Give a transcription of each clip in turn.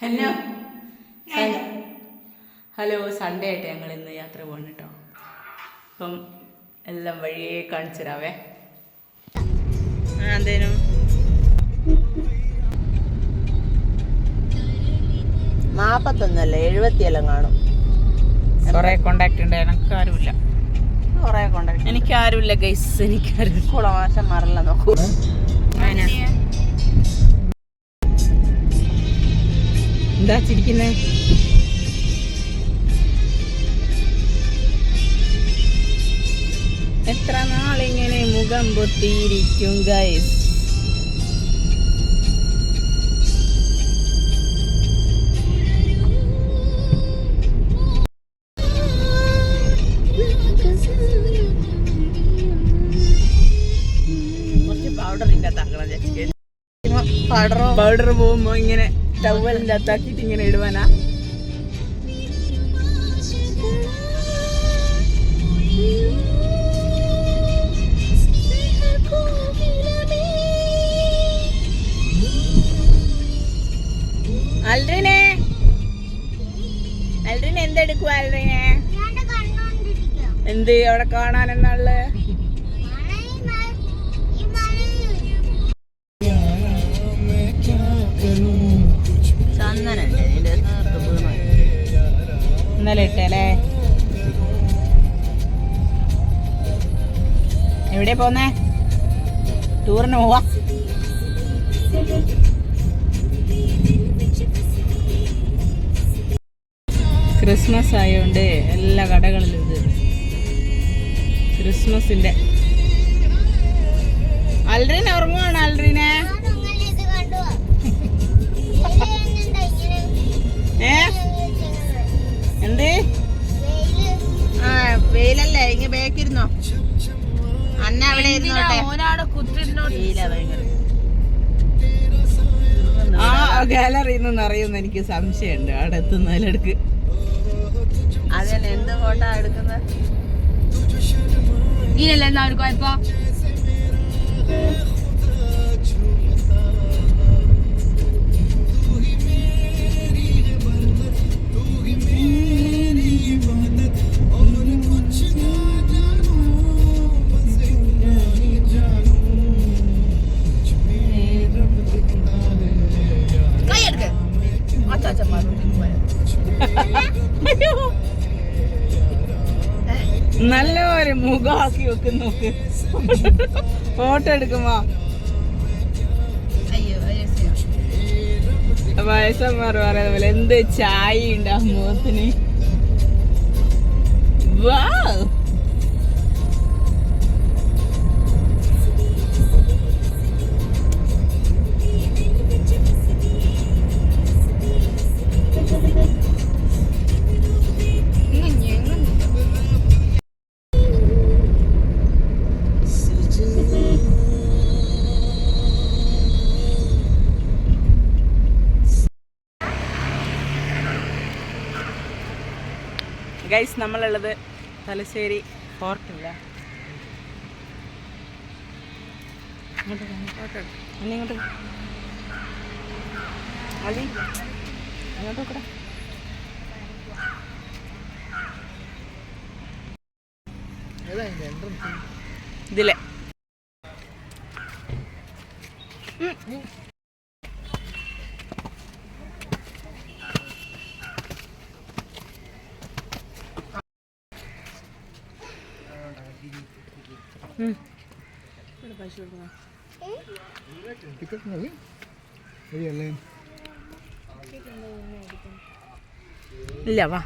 Hello hello Sunday ആയിട്ട് ഞങ്ങൾ ഇന്ന് യാത്ര പോകണം കേട്ടോ. അപ്പം എല്ലാം വഴിയെ കാണിച്ചു തരാവേ എന്തേനും? നാപ്പത്തൊന്നല്ല എഴുപത്തിയെല്ലാം കാണും. കുറെ കോണ്ടാക്ട് ഉണ്ട്. എനിക്ക് ആരുമില്ല കൊറേ കോണ്ടാക്ട് എനിക്ക് ആരുമില്ല ഗൈസ് എനിക്ക് ആരും കുളമാശം മാറില്ല നോക്കൂ എന്താ ചിരിക്കുന്നേ എത്ര നാളിങ്ങനെ മുഖം പൊത്തിയിരിക്കും ഗൈസ് പൗഡർ പോകുമ്പോ ഇങ്ങനെ ടവലിന്റെ അകത്താക്കിയിട്ട് ഇങ്ങനെ ഇടുവാനാ. അൽറിനെ. അൽറിനെ എന്തെടുക്കുവാ അൽറിനെ? എന്ത് അവിടെ കാണാൻ പോന്നേ. ടൂറിന് പോവാ. ക്രിസ്മസ് ആയതുകൊണ്ട് എല്ലാ കടകളിലും ഇത്. ക്രിസ്മസിന്റെ. അൽറീൻ ഉറങ്ങുവാണ് അൽറീനെ. നിന്ന് അറിയുമെന്ന് എനിക്ക് സംശയമുണ്ട്. അവിടെ എത്തുന്നതിലെടുക്ക് അതന്നെ എന്ത് ഫോട്ടോ എടുക്കുന്നത്? ഇതിനല്ല എന്താ ഒരു ഫോട്ടോ എടുക്കുമ്പോ. വയസ്സന്മാർ പറയുന്ന പോലെ എന്ത് ചായ ഉണ്ടാവും മുഖത്തിന്? Wow. ഗൈസ് നമ്മളുള്ളത് തലശ്ശേരി ഫോർട്ടില്ല ഇങ്ങോട്ട് അലി അങ്ങോട്ട് കൂടെ ഇതിലെ. ഇല്ല വാ.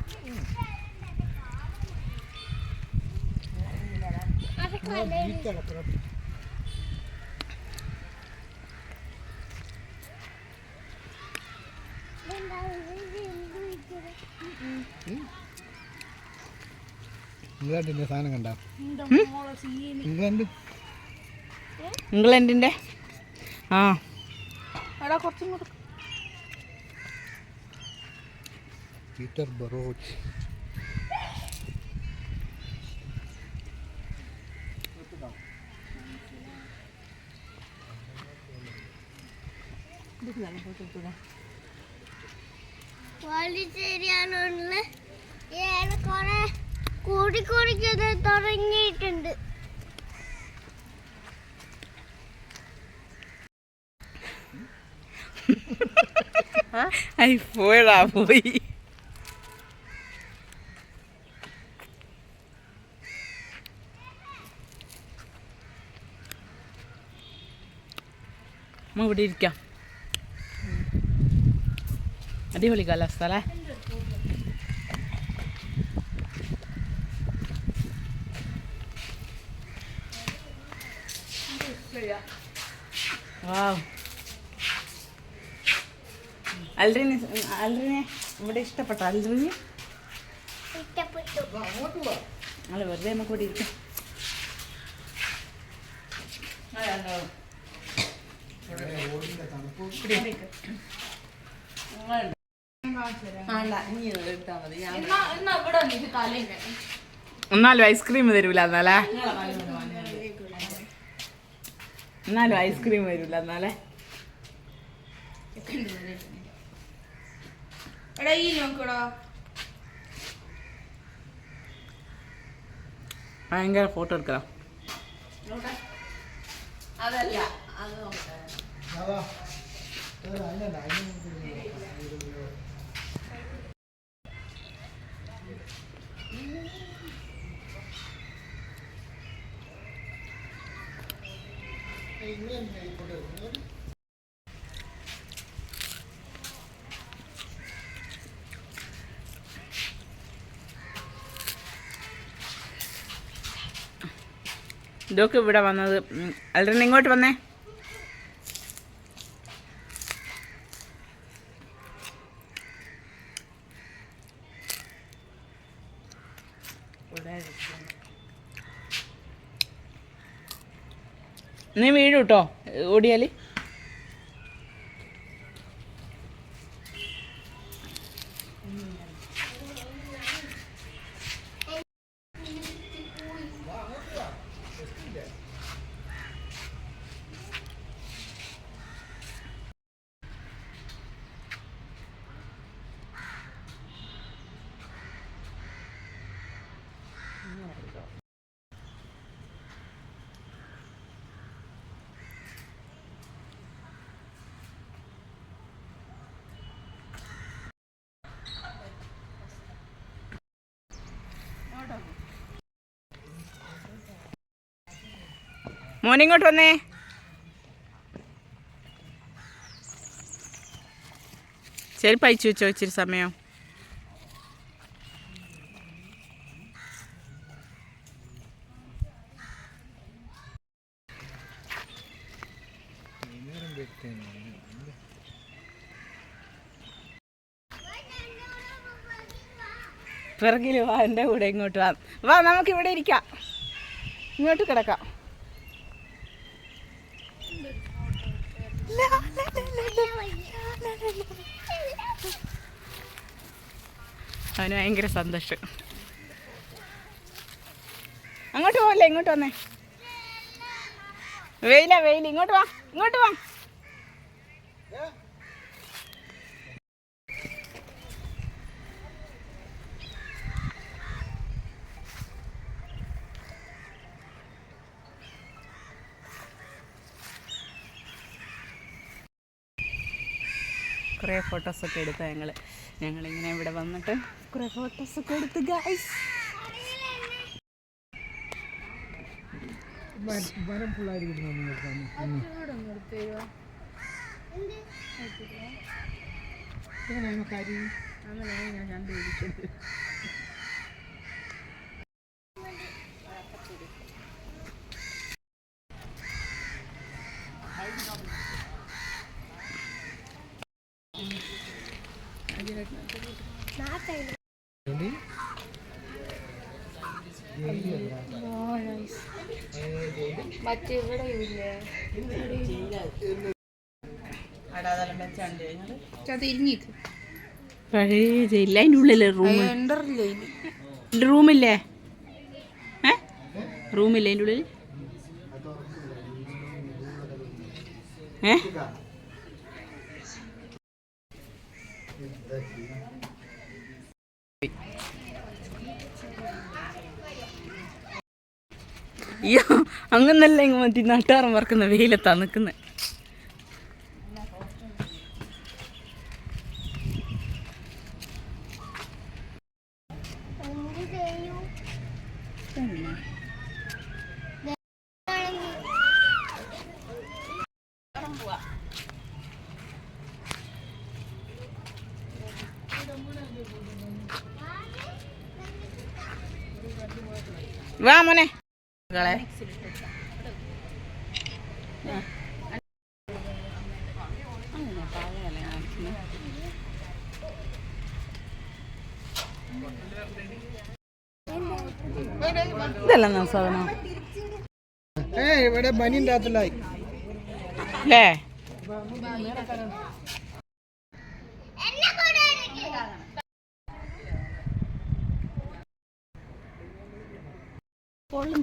ഇംഗ്ലണ്ടിന്റെ സാധനം കണ്ട? ഇംഗ്ലണ്ട്? ഇംഗ്ലണ്ടിന്റെ? ആ. പീറ്റർ ബറോച്ച് പോണ്ടിച്ചേരിയാണുള്ള കൂടി കൂടിക്കൂടിക്കത് തുടങ്ങിയിട്ടുണ്ട്. ഐ പോയടാ പോയി നമ്മ ഇവിടെ ഇരിക്കാം അടിപൊളി കാലാവസ്ഥ അല്ലേ വാവ് അൽറിനെ അൽറിനെ ഇവിടെ ഇഷ്ടപ്പെട്ട? അൽറിന്? ഇഷ്ടപ്പെട്ടു. അല്ല വെറുതെ നമുക്ക് ഇവിടെ ഇരിക്കാം എന്നാലും ഐസ്ക്രീം തരൂല എന്നാലേ? എന്നാലും ഐസ്ക്രീം വരൂല എന്നാലേ? എടാ ഈ നോക്കടാ. ഭയങ്കര ഫോട്ടോ എടുക്കാം അതല്ല അത് നോക്കട്ടെ ഇതൊക്കെ ഇവിടെ വന്നത്. അൽറിന് ഇങ്ങോട്ട് വന്നേ. നീ വീഴും ഓടിയാൽ മോനിങ്ങോട്ട് വന്നേ. ചെരുപ്പ് അയച്ചു വെച്ചോ ഇച്ചിരി സമയം. പിറകിൽ വാ എന്റെ കൂടെ ഇങ്ങോട്ട് വാ. വാ നമുക്കിവിടെ ഇരിക്കാം. ഇങ്ങോട്ട് കിടക്കാം. അവന് ഭയങ്കര സന്തോഷം. അങ്ങോട്ട് പോവല്ലേ ഇങ്ങോട്ട് വന്നേ. വെയില വെയിൽ ഇങ്ങോട്ട് വാ ഇങ്ങോട്ട് വാ. കുറേ ഫോട്ടോസൊക്കെ എടുത്ത ഞങ്ങൾ ഞങ്ങളിങ്ങനെ ഇവിടെ വന്നിട്ട് കുറേ ഫോട്ടോസൊക്കെ എടുത്ത് ഗൈസ് ഞാൻ കണ്ടുപിടിച്ചത്? തിരിഞ്ഞിക്ക് പഴയ ജയിലില്ല അതിന്റെ ഉള്ളിലെ റൂം റൂമില്ലേ ഏ? റൂമില്ലേ അതിന്റെ ഉള്ളിൽ ഏ? അയ്യോ അങ്ങനല്ല ഇങ്ങനെ മറ്റേ നട്ടാറം വറക്കുന്ന വെയിലത്താ നിൽക്കുന്നത് എന്ത് ചെയ്യും വാ മോനെ. മകളെ ഇതല്ല സാധനം. ഏ ഇവിടെ ബനിന്റെ അകത്തിലായി അല്ലേ എന്നെ കൂടെ അതാണ് അല്ലേ നീ അങ്ങോട്ട് പോയില്ലേ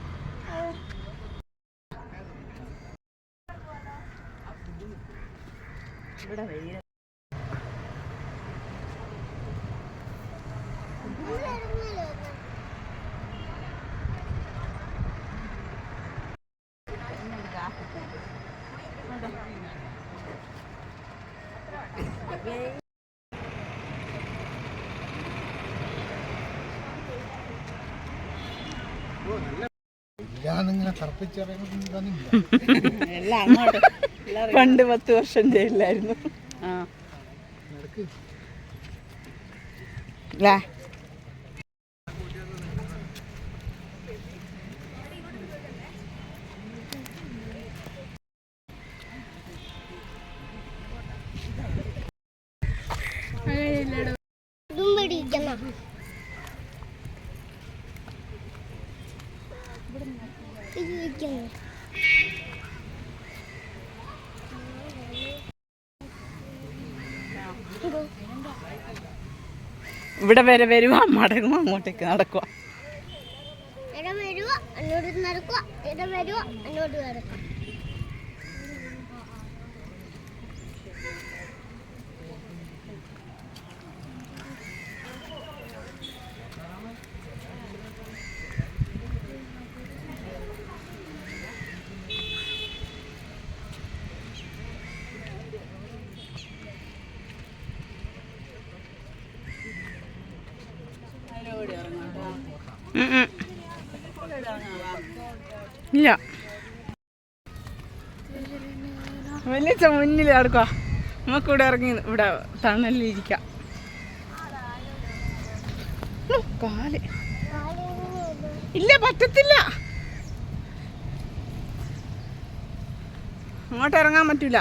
ഞാനിങ്ങനെ തറപ്പിച്ചിറങ്ങുന്നില്ല എല്ലാം അങ്ങോട്ട്. പണ്ട് പത്ത് വർഷം ജയിലിലായിരുന്നു. ആ. ഇവിടെ വരെ വരുവ. മടങ്ങും അങ്ങോട്ടേക്ക് നടക്കുക ഇട വരുക അങ്ങോട്ട് നടക്കുക ഇവിടെ വരുക അങ്ങോട്ട് നടക്കുക ഇല്ല. വലിയ മുന്നിൽ നടക്കുക നമുക്ക് ഇവിടെ ഇറങ്ങി ഇവിടെ തണലിരിക്കാം. കാൽ. ഇല്ല പറ്റത്തില്ല. അങ്ങോട്ട് ഇറങ്ങാൻ പറ്റൂല.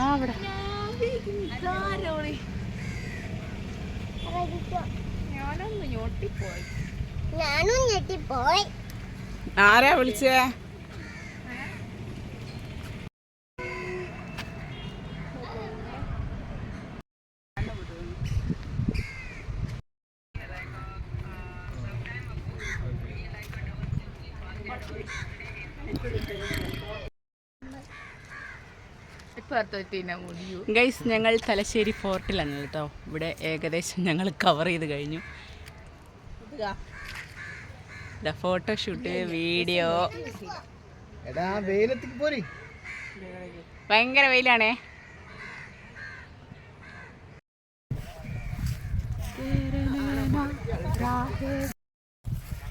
ആ അവിടെ. ഞാനും ഞെട്ടിപ്പോയി. ആരാ വിളിച്ചേ? ഗൈസ് ഞങ്ങൾ തലശ്ശേരി ഫോർട്ടിലാണ് കേട്ടോ. ഇവിടെ ഏകദേശം ഞങ്ങൾ കവർ ചെയ്ത് കഴിഞ്ഞു. ഫോട്ടോ ഷൂട്ട് വീഡിയോ എടാ വെയിലത്തേക്ക് പോരി. ഭയങ്കര വെയിലാണേ.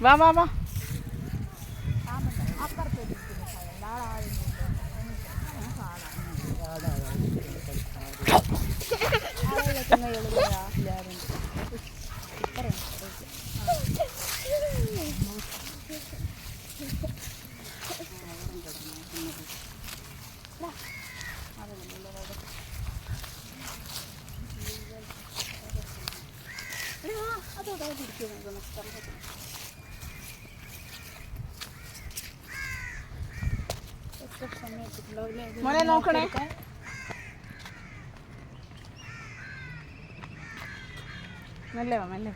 വാ വാ വാ. മോനെ നോക്കണേ. മെല്ലെ വാ മെല്ലെ